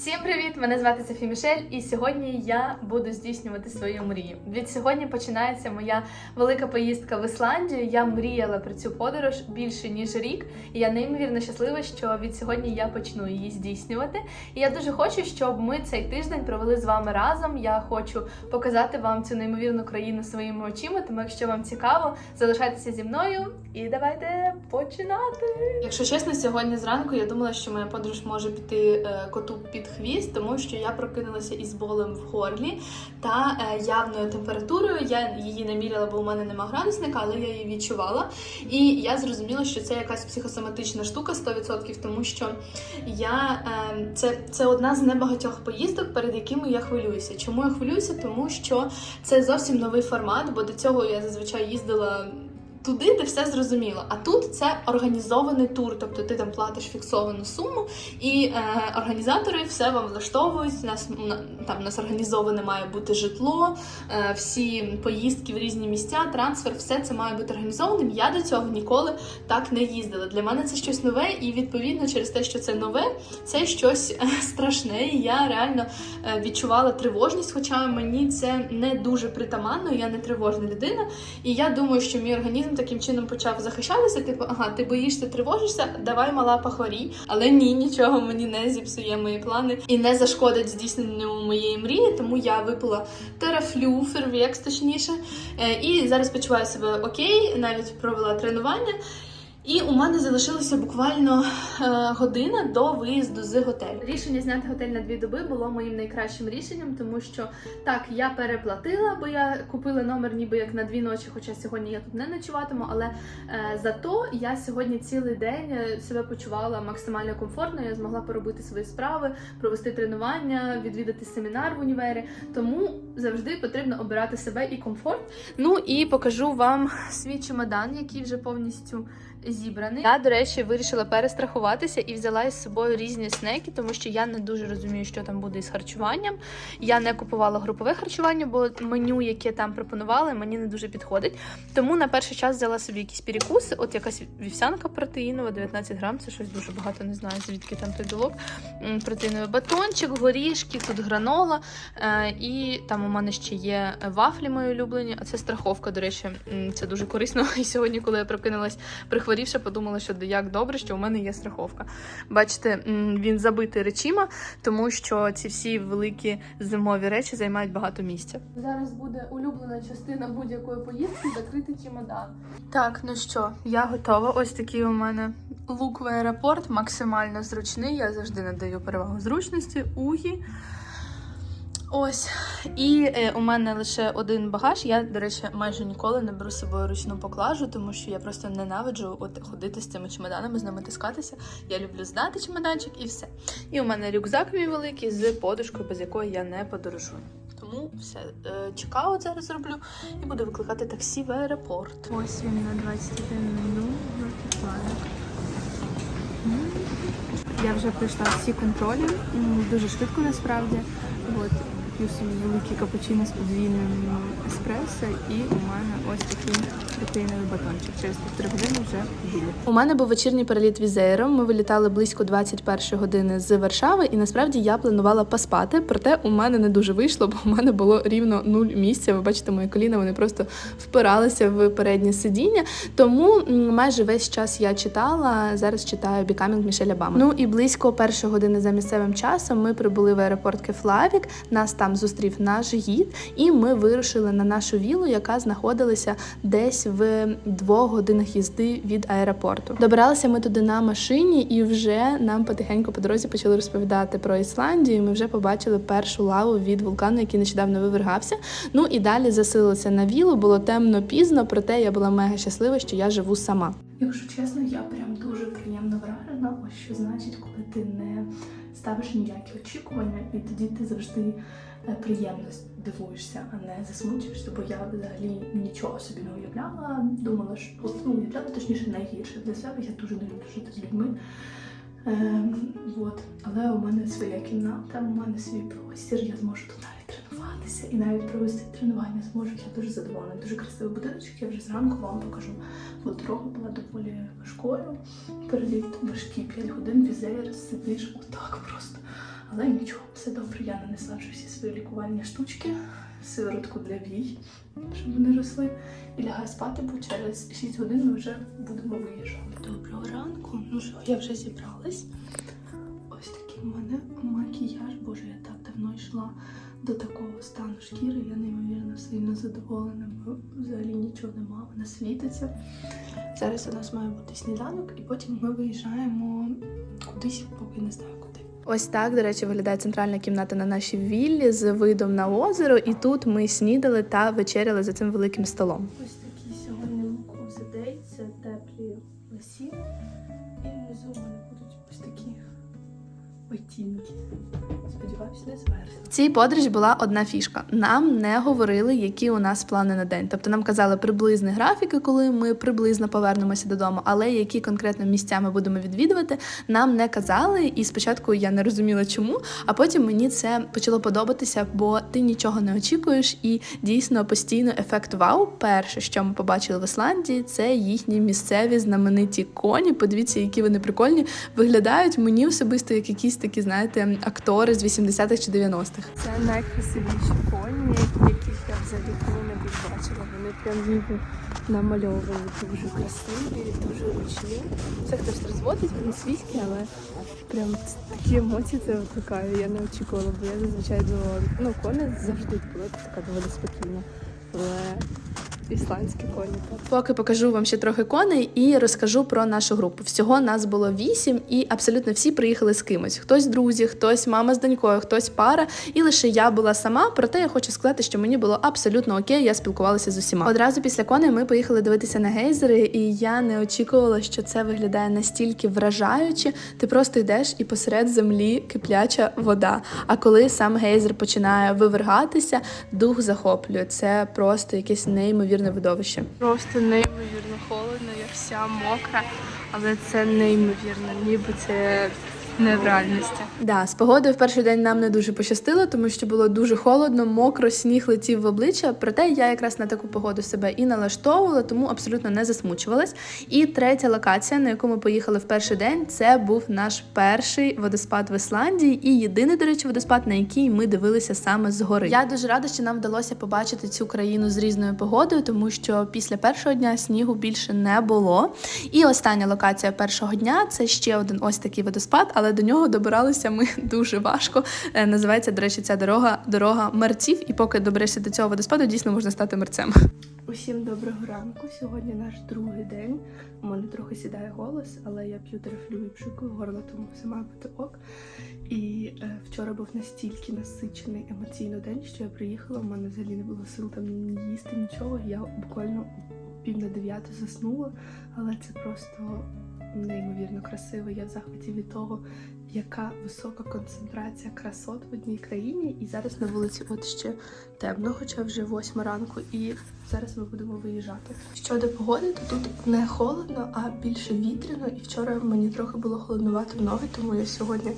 Всім привіт! Мене звати Софі Мішель, і сьогодні я буду здійснювати свою мрію. Від сьогодні починається моя велика поїздка в Ісландію. Я мріяла про цю подорож більше ніж рік, і я неймовірно щаслива, що від сьогодні я почну її здійснювати. І я дуже хочу, щоб ми цей тиждень провели з вами разом. Я хочу показати вам цю неймовірну країну своїми очима. Тому, якщо вам цікаво, залишайтеся зі мною і давайте починати. Якщо чесно, сьогодні зранку я думала, що моя подорож може піти е, коту під хвіст, тому що я прокинулася із болем в горлі та е, явною температурою. Я її не міряла, бо у мене нема градусника, але я її відчувала. І я зрозуміла, що це якась психосоматична штука 100%, тому що я е, це, це одна з небагатьох поїздок, перед якими я хвилююся. Чому я хвилююся? Тому що це зовсім новий формат, бо до цього я зазвичай їздила. Туди, де все зрозуміло. А тут це організований тур, тобто ти там платиш фіксовану суму, і е, організатори все вам влаштовують. У нас там у нас організоване має бути житло, е, всі поїздки в різні місця, трансфер, все це має бути організованим. Я до цього ніколи так не їздила. Для мене це щось нове, і відповідно через те, що це нове, це щось е, страшне. І я реально е, відчувала тривожність, хоча мені це не дуже притаманно, я не тривожна людина. І я думаю, що мій організм таким чином почав захищатися. Типу, ага, ти боїшся, тривожишся, давай мала похворій. Але ні, нічого мені не зіпсує мої плани і не зашкодить здійсненню моєї мрії. Тому я випила терафлю, фервекс точніше. Е, І зараз почуваю себе окей, навіть провела тренування. І у мене залишилося буквально е, година до виїзду з готелю. Рішення зняти готель на дві доби було моїм найкращим рішенням, тому що так я переплатила, бо я купила номер ніби як на дві ночі, хоча сьогодні я тут не ночуватиму. Але е, зато я сьогодні цілий день е, себе почувала максимально комфортно. Я змогла поробити свої справи, провести тренування, відвідати семінар в універі. Тому завжди потрібно обирати себе і комфорт. Ну і покажу вам свій чемодан, який вже повністю зібраний. Я, до речі, вирішила перестрахуватися і взяла із собою різні снеки, тому що я не дуже розумію, що там буде із харчуванням. Я не купувала групове харчування, бо меню, яке там пропонували, мені не дуже підходить. Тому на перший час взяла собі якісь перекуси. От якась вівсянка протеїнова, 19 грам, це щось дуже багато, не знаю, звідки там той білок. Протеїновий батончик, горішки, тут гранола. Е, і там у мене ще є вафлі мої улюблені, а це страховка, до речі, це дуже корисно. І сьогодні, коли я прокинулась прихворівши, подумала, що як добре, що у мене є страховка. Бачите, він забитий речима, тому що ці всі великі зимові речі займають багато місця. Зараз буде улюблена частина будь-якої поїздки закритий чемодан. Так, ну що, я готова. Ось такий у мене лук в аеропорт, максимально зручний. Я завжди надаю перевагу зручності, угі. Ось. І е, у мене лише один багаж. Я, до речі, майже ніколи не беру з собою ручну поклажу, тому що я просто ненавиджу от ходити з цими чемоданами, з ними тискатися. Я люблю здати чемоданчик і все. І у мене рюкзак мій великий з подушкою, без якої я не подорожую. Тому все, е, чекаут зараз зроблю і буду викликати таксі в аеропорт. Ось він на 21 минут Я вже пройшла всі контролі, дуже швидко насправді. От, п'ю собі великий капучино з подвійним еспресо, і у мене ось такий протеїновий батончик. Через півтори години вже їду. У мене був вечірній переліт візеєром. Ми вилітали близько 21 години з Варшави, і насправді я планувала поспати. Проте у мене не дуже вийшло, бо у мене було рівно нуль місця. Ви бачите, мої коліна вони просто впиралися в переднє сидіння. Тому майже весь час я читала. Зараз читаю Бікамінг Мішеля Бама. Ну і близько першої години за місцевим часом ми прибули в аеропорт Кефлавік. Нас там зустрів наш гід, і ми вирушили на нашу вілу, яка знаходилася десь в двох годинах їзди від аеропорту. Добиралися ми туди на машині, і вже нам потихеньку по дорозі почали розповідати про Ісландію. Ми вже побачили першу лаву від вулкану, який нещодавно вивергався. Ну і далі засилилися на вілу. Було темно пізно, проте я була мега щаслива, що я живу сама. Якщо чесно, я прям дуже приємно вражена. Ось що значить, коли ти не ставиш ніякі очікування, і тоді ти завжди приємно дивуєшся, а не засмучуєшся. Бо я взагалі нічого собі не уявляла. Думала, що ну, уявляла точніше найгірше для себе. Я дуже не люблю жити з людьми. Ем, от. Але у мене своя кімната, у мене свій простір, я зможу тут навіть тренуватися і навіть провести тренування зможу. Я дуже задоволена. Дуже красивий будиночок. Я вже зранку вам покажу. Бо дорога була доволі важкою. Переліт важкі 5 годин, візеєр, сидиш отак просто. Але нічого, все добре. Я нанесла вже всі свої лікувальні штучки, сиворотку для вій, щоб вони росли. І лягаю спати, бо через 6 годин ми вже будемо виїжджати. Доброго ранку. Ну що, я вже зібралась. Ось такий в мене макіяж. Боже, я так давно йшла до такого стану шкіри. Я неймовірно сильно задоволена, бо взагалі нічого нема, вона світиться. Зараз у нас має бути сніданок, і потім ми виїжджаємо кудись, поки не знаю куди. Ось так, до речі, виглядає центральна кімната на нашій віллі з видом на озеро. І тут ми снідали та вечеряли за цим великим столом. Ось такий сьогодні of. Це теплі лисі, І внизу вони будуть ось такі ботинки. Цій подорожі була одна фішка. Нам не говорили, які у нас плани на день. Тобто нам казали приблизні графіки, коли ми приблизно повернемося додому, але які конкретно місця ми будемо відвідувати, нам не казали. І спочатку я не розуміла, чому. А потім мені це почало подобатися, бо ти нічого не очікуєш, і дійсно постійно ефект вау. Перше, що ми побачили в Ісландії, це їхні місцеві знамениті коні. Подивіться, які вони прикольні виглядають мені особисто як якісь такі, знаєте, актори з 80-х чи 90-х. Це найкрасивіші коні, яких я взагалі коли-небудь бачила. Вони прям ніби намальовані, дуже красиві, дуже ручні. Це хтось розводить, вони свійські, але прям такі емоції це викликає. Я не очікувала, бо я зазвичай думала, ну кони завжди була така доволі спокійна. Але ісландські коні. Поки покажу вам ще трохи коней і розкажу про нашу групу. Всього нас було вісім, і абсолютно всі приїхали з кимось. Хтось друзі, хтось мама з донькою, хтось пара. І лише я була сама. Проте я хочу сказати, що мені було абсолютно окей. Я спілкувалася з усіма. Одразу після коней ми поїхали дивитися на гейзери, і я не очікувала, що це виглядає настільки вражаюче. Ти просто йдеш і посеред землі кипляча вода. А коли сам гейзер починає вивергатися, дух захоплює. Це просто якесь неймовірне видовище. Просто неймовірно холодно, я вся мокра, але це неймовірно, ніби це не. Да, з погодою в перший день нам не дуже пощастило, тому що було дуже холодно, мокро, сніг летів в обличчя. Проте я якраз на таку погоду себе і налаштовувала, тому абсолютно не засмучувалась. І третя локація, на яку ми поїхали в перший день, це був наш перший водоспад в Ісландії, і єдиний, до речі, водоспад, на який ми дивилися саме згори. Я дуже рада, що нам вдалося побачити цю країну з різною погодою, тому що після першого дня снігу більше не було. І остання локація першого дня це ще один ось такий водоспад, але до нього добиралися ми дуже важко. Е, Називається, до речі, ця дорога дорога мерців. І поки доберешся до цього водоспаду, дійсно можна стати мерцем. Усім доброго ранку. Сьогодні наш другий день. У мене трохи сідає голос, але я п'ю терафлю і пшикую горло, тому все має бути ок. І е, вчора був настільки насичений емоційно день, що я приїхала. У мене взагалі не було сил там їсти нічого. Я буквально пів на дев'яту заснула, але це просто неймовірно красиво. Я в захваті від того, яка висока концентрація красот в одній країні. І зараз на вулиці от ще темно, хоча вже восьма ранку, і зараз ми будемо виїжджати. Щодо погоди, то тут не холодно, а більше вітряно. І вчора мені трохи було холоднувато в ноги, тому я сьогодні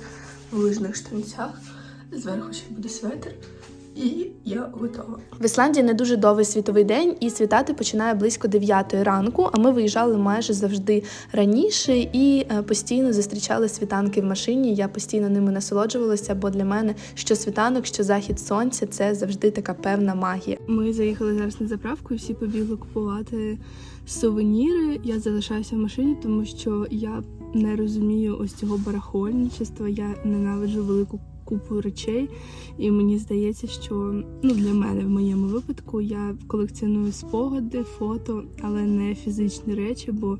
в лижних штанцях. Зверху ще буде светр. І я готова. В Ісландії не дуже довгий світовий день, і світати починає близько 9 ранку. А ми виїжджали майже завжди раніше і е, постійно зустрічали світанки в машині. Я постійно ними насолоджувалася, бо для мене що світанок, що захід сонця це завжди така певна магія. Ми заїхали зараз на заправку і всі побігли купувати сувеніри. Я залишаюся в машині, тому що я не розумію ось цього барахольничества. Я ненавиджу велику купу речей, і мені здається, що ну для мене в моєму випадку я колекціоную спогади, фото, але не фізичні речі, бо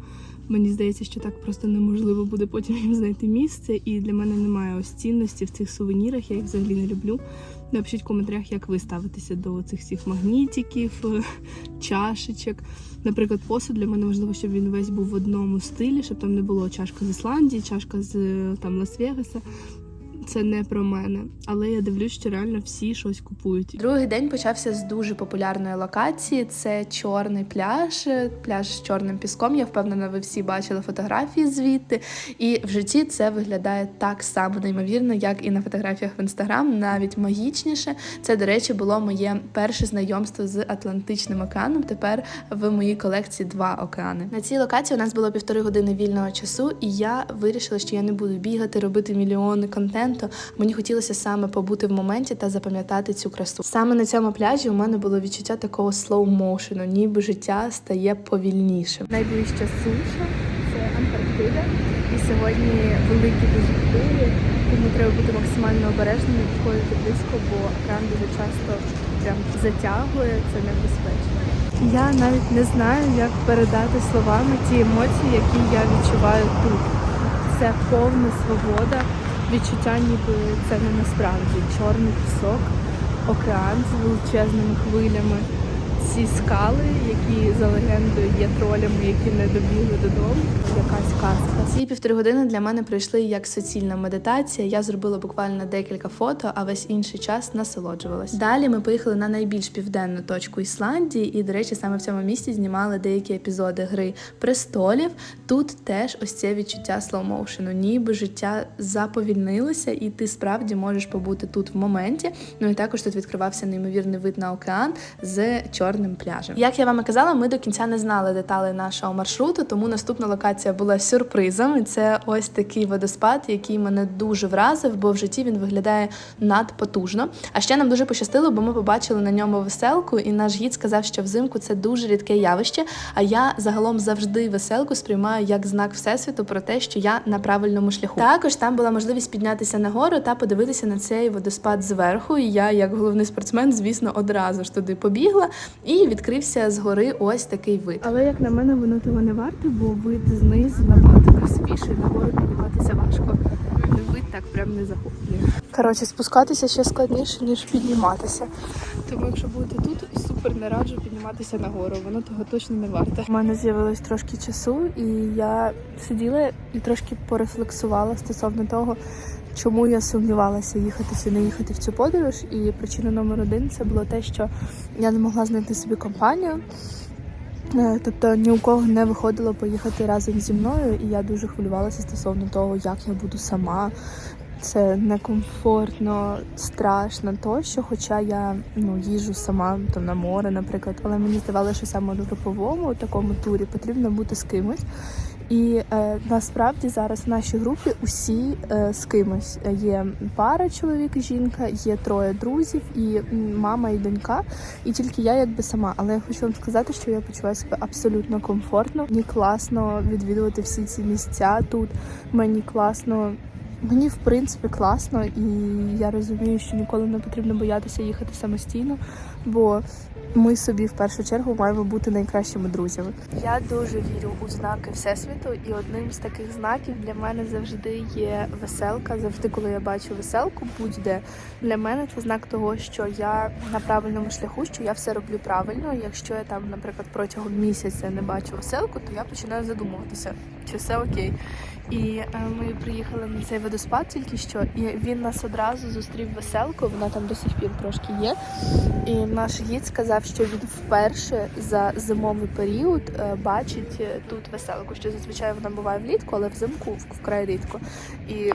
мені здається, що так просто неможливо буде потім їм знайти місце. І для мене немає ось цінності в цих сувенірах. Я їх взагалі не люблю. Напишіть в коментарях, як ви ставитеся до цих всіх магнітиків, чашечок. Наприклад, посуд для мене важливо, щоб він весь був в одному стилі, щоб там не було чашка з Ісландії, чашка з там Лас-Вегаса. Це не про мене, але я дивлюсь, що реально всі щось купують. Другий день почався з дуже популярної локації. Це чорний пляж, пляж з чорним піском. Я впевнена, ви всі бачили фотографії звідти. І в житті це виглядає так само неймовірно, як і на фотографіях в інстаграм, навіть магічніше. Це, до речі, було моє перше знайомство з Атлантичним океаном. Тепер в моїй колекції два океани. На цій локації у нас було півтори години вільного часу, і я вирішила, що я не буду бігати, робити мільйони контенту. Моменту. Мені хотілося саме побути в моменті та запам'ятати цю красу. Саме на цьому пляжі у мене було відчуття такого слоу-моушену, ніби життя стає повільнішим. Найближча суша це Антарктида. І сьогодні великі дуже хвилі, тому треба бути максимально обережним і підходити близько, бо екран дуже часто прям затягує, це небезпечно. Я навіть не знаю, як передати словами ті емоції, які я відчуваю тут. Це повна свобода, відчуття, ніби це не насправді. Чорний пісок, океан з величезними хвилями, ці скали, які за легендою є тролями, які не добігли додому. Ці півтори години для мене пройшли як суцільна медитація. Я зробила буквально декілька фото, а весь інший час насолоджувалась. Далі ми поїхали на найбільш південну точку Ісландії, і, до речі, саме в цьому місці знімали деякі епізоди гри престолів. Тут теж ось це відчуття слоумоушену, ніби життя заповільнилося, і ти справді можеш побути тут в моменті. Ну і також тут відкривався неймовірний вид на океан з чорним пляжем. Як я вам і казала, ми до кінця не знали деталей нашого маршруту, тому наступна локація була сюрпризом. І це ось такий водоспад, який мене дуже вразив, бо в житті він виглядає надпотужно. А ще нам дуже пощастило, бо ми побачили на ньому веселку, і наш гід сказав, що взимку це дуже рідке явище. А я загалом завжди веселку сприймаю як знак всесвіту про те, що я на правильному шляху. Також там була можливість піднятися нагору та подивитися на цей водоспад зверху. І я, як головний спортсмен, звісно, одразу ж туди побігла і відкрився згори ось такий вид. Але як на мене, воно того не варте, бо вид знизу набагато красивіший, нагору підніматися важко. Вид так прям не захоплює. Коротше, спускатися ще складніше ніж підніматися. Тому якщо будете тут, супер не раджу підніматися нагору. Воно того точно не варте. У мене з'явилось трошки часу, і я сиділа і трошки порефлексувала стосовно того, чому я сумнівалася їхати чи не їхати в цю подорож. І причина номер один це було те, що я не могла знайти собі компанію. Е, Тобто ні у кого не виходило поїхати разом зі мною, і я дуже хвилювалася стосовно того, як я буду сама. Це некомфортно, страшно тощо. Хоча я ну їжу сама там на море, наприклад, але мені здавалося, що саме у груповому такому турі потрібно бути з кимось. І е, насправді зараз в нашій групі усі е, з кимось є пара чоловік і жінка, є троє друзів, і мама і донька, і тільки я якби сама. Але я хочу вам сказати, що я почуваю себе абсолютно комфортно. Мені класно відвідувати всі ці місця тут. Мені класно. Мені в принципі класно, і я розумію, що ніколи не потрібно боятися їхати самостійно, бо ми собі в першу чергу маємо бути найкращими друзями. Я дуже вірю у знаки всесвіту, і одним з таких знаків для мене завжди є веселка. Завжди, коли я бачу веселку, будь-де для мене це знак того, що я на правильному шляху, що я все роблю правильно. Якщо я там, наприклад, протягом місяця не бачу веселку, то я починаю задумуватися, чи все окей. І е, ми приїхали на цей водоспад тільки що, і він нас одразу зустрів веселку. Вона там до сих пір трошки є. І наш гід сказав, що він вперше за зимовий період е, бачить е, тут веселку, що зазвичай вона буває влітку, але взимку вкрай рідко. І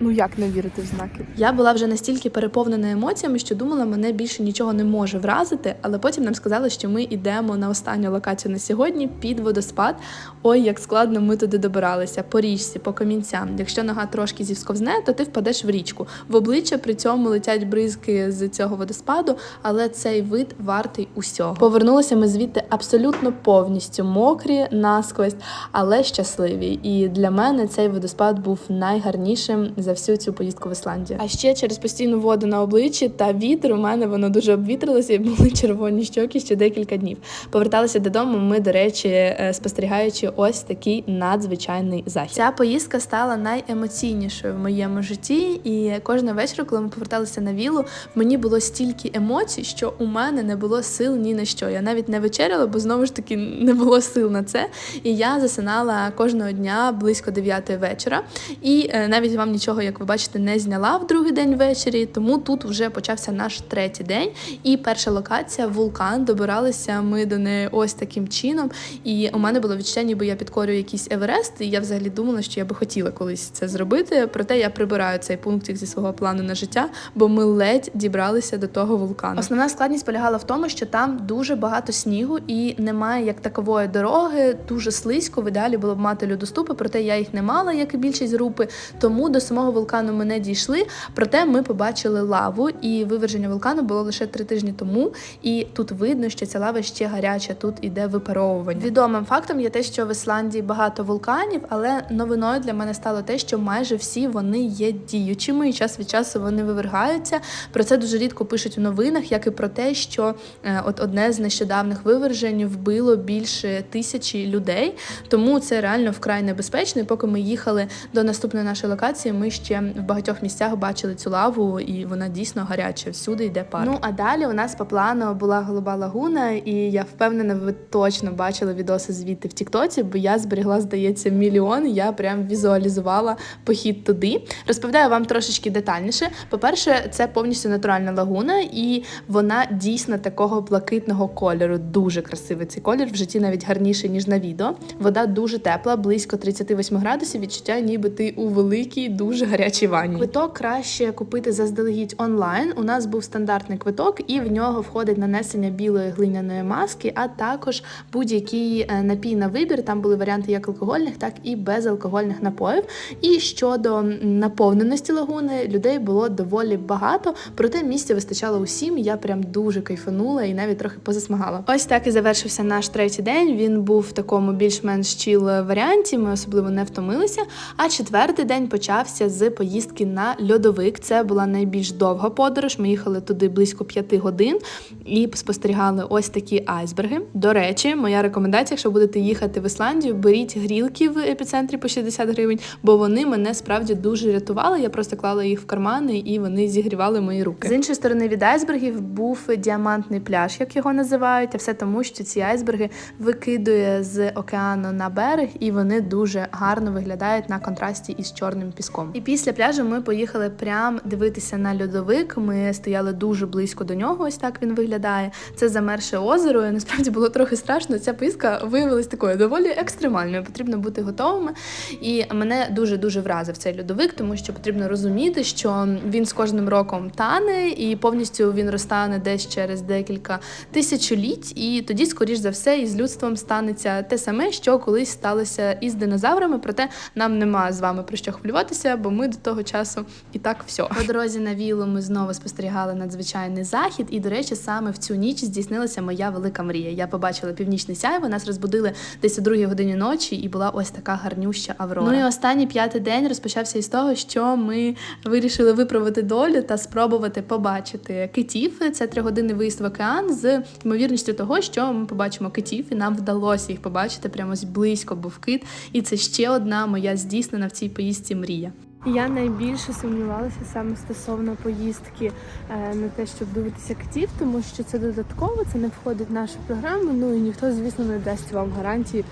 ну як не вірити в знаки? Я була вже настільки переповнена емоціями, що думала, мене більше нічого не може вразити. Але потім нам сказали, що ми йдемо на останню локацію на сьогодні під водоспад. Ой, як складно ми туди добиралися по річці, по камінцям. Якщо нога трошки зівсковзне, то ти впадеш в річку. В обличчя при цьому летять бризки з цього водоспаду, але цей вид вартий усього. Повернулися ми звідти абсолютно повністю мокрі, насквозь, але щасливі. І для мене цей водоспад був найгарнішим за всю цю поїздку в Ісландію. А ще через постійну воду на обличчі та вітер у мене воно дуже обвітрилося і були червоні щоки ще декілька днів. Поверталися додому. Ми, до речі, е, спостерігаючи ось такий надзвичайний захід. Ця поїздка стала найемоційнішою в моєму житті, і кожного вечора, коли ми поверталися на вілу, в мені було стільки емоцій, що у мене не було сил ні на що. Я навіть не вечеряла, бо знову ж таки не було сил на це. І я засинала кожного дня близько 9 вечора. І е, навіть вам нічого, як ви бачите, не зняла в другий день ввечері. Тому тут вже почався наш третій день. І перша локація вулкан. Добиралися ми до неї ось таким чином. І у мене було відчуття, ніби я підкорюю якийсь Еверест. І я взагалі думала, що я би хотіла колись це зробити. Проте я прибираю цей пунктик зі свого плану на життя, бо ми ледь дібралися до того вулкану. Основна складність полягала в тому, що там дуже багато снігу і немає як такової дороги, дуже слизько. В ідеалі було б мати льодоступи, проте я їх не мала, як і більшість групи. Тому до самого самого вулкану ми не дійшли, проте ми побачили лаву, і виверження вулкану було лише три тижні тому. І тут видно, що ця лава ще гаряча, тут іде випаровування. Відомим фактом є те, що в Ісландії багато вулканів, але новиною для мене стало те, що майже всі вони є діючими, і час від часу вони вивергаються. Про це дуже рідко пишуть у новинах, як і про те, що е, от одне з нещодавних вивержень вбило більше тисячі людей. Тому це реально вкрай небезпечно. І поки ми їхали до наступної нашої локації, ми ще в багатьох місцях бачили цю лаву, і вона дійсно гаряча. Всюди йде пар. Ну а далі у нас по плану була голуба лагуна, і я впевнена, ви точно бачили відоси звідти в Тіктоці, бо я зберігла, здається, мільйон. Я прям візуалізувала похід туди. Розповідаю вам трошечки детальніше. По-перше, це повністю натуральна лагуна, і вона дійсно такого блакитного кольору. Дуже красивий цей колір. В житті навіть гарніший, ніж на відео. Вода дуже тепла, близько 38 градусів. Відчуття, ніби ти у великій, дуже гарячій ванні. Квиток краще купити заздалегідь онлайн. У нас був стандартний квиток, і в нього входить нанесення білої глиняної маски, а також будь-який е, напій на вибір. Там були варіанти як алкогольних, так і безалкогольних напоїв. І щодо наповненості лагуни, людей було доволі багато, проте місця вистачало усім. Я прям дуже кайфанула і навіть трохи позасмагала. Ось так і завершився наш третій день. Він був в такому більш-менш чіл варіанті. Ми особливо не втомилися. А четвертий день почався з поїздки на льодовик. Це була найбільш довга подорож. Ми їхали туди близько п'яти годин і спостерігали ось такі айсберги. До речі, моя рекомендація, якщо будете їхати в Ісландію, беріть грілки в епіцентрі по 60 гривень, бо вони мене справді дуже рятували. Я просто клала їх в кармани і вони зігрівали мої руки. З іншої сторони від айсбергів був діамантний пляж, як його називають, а все тому, що ці айсберги викидує з океану на берег, і вони дуже гарно виглядають на контрасті із чорним піском. І після пляжу ми поїхали прям дивитися на льодовик. Ми стояли дуже близько до нього. Ось так він виглядає. Це замерше озеро. І насправді було трохи страшно. Ця поїздка виявилась такою доволі екстремальною. Потрібно бути готовими. І мене дуже дуже вразив цей льодовик, тому що потрібно розуміти, що він з кожним роком тане, і повністю він розтане десь через декілька тисячоліть. І тоді, скоріш за все, із людством станеться те саме, що колись сталося із динозаврами. Проте нам нема з вами про що хвилюватися, бо ми до того часу і так все. По дорозі на вілу ми знову спостерігали надзвичайний захід. І, до речі, саме в цю ніч здійснилася моя велика мрія. Я побачила північний сяйво, нас розбудили десь о другій годині ночі, і була ось така гарнюща аврора. Ну і останній п'ятий день розпочався із того, що ми вирішили виправити долю та спробувати побачити китів. Це тригодинний виїзд в океан з ймовірністю того, що ми побачимо китів, і нам вдалося їх побачити прямо близько, був кит. І це ще одна моя здійснена в цій поїздці мрія. Я найбільше сумнівалася саме стосовно поїздки е, на те, щоб дивитися китів, тому що це додатково, це не входить в нашу програму. Ну і ніхто, звісно, не дасть вам гарантії,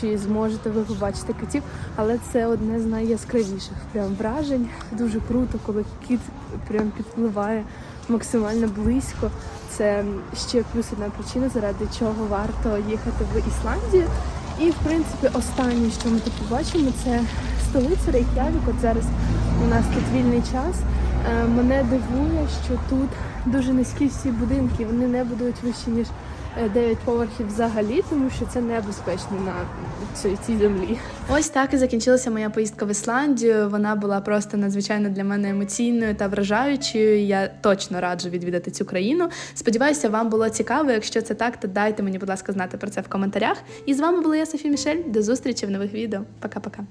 чи зможете ви побачити китів. Але це одне з найяскравіших прям вражень. Дуже круто, коли кіт прям підпливає максимально близько. Це ще плюс одна причина, заради чого варто їхати в Ісландію. І в принципі останнє, що ми тут побачимо, це столиця Рейк'явік. От зараз у нас тут вільний час. Е, Мене дивує, що тут дуже низькі всі будинки. Вони не будують вище ніж 9 поверхів взагалі, тому що це небезпечно на цій, цій землі. Ось так і закінчилася моя поїздка в Ісландію. Вона була просто надзвичайно для мене емоційною та вражаючою. Я точно раджу відвідати цю країну. Сподіваюся, вам було цікаво. Якщо це так, то дайте мені, будь ласка, знати про це в коментарях. І з вами була я, Софі Мішель. До зустрічі в нових відео. Пока-пока.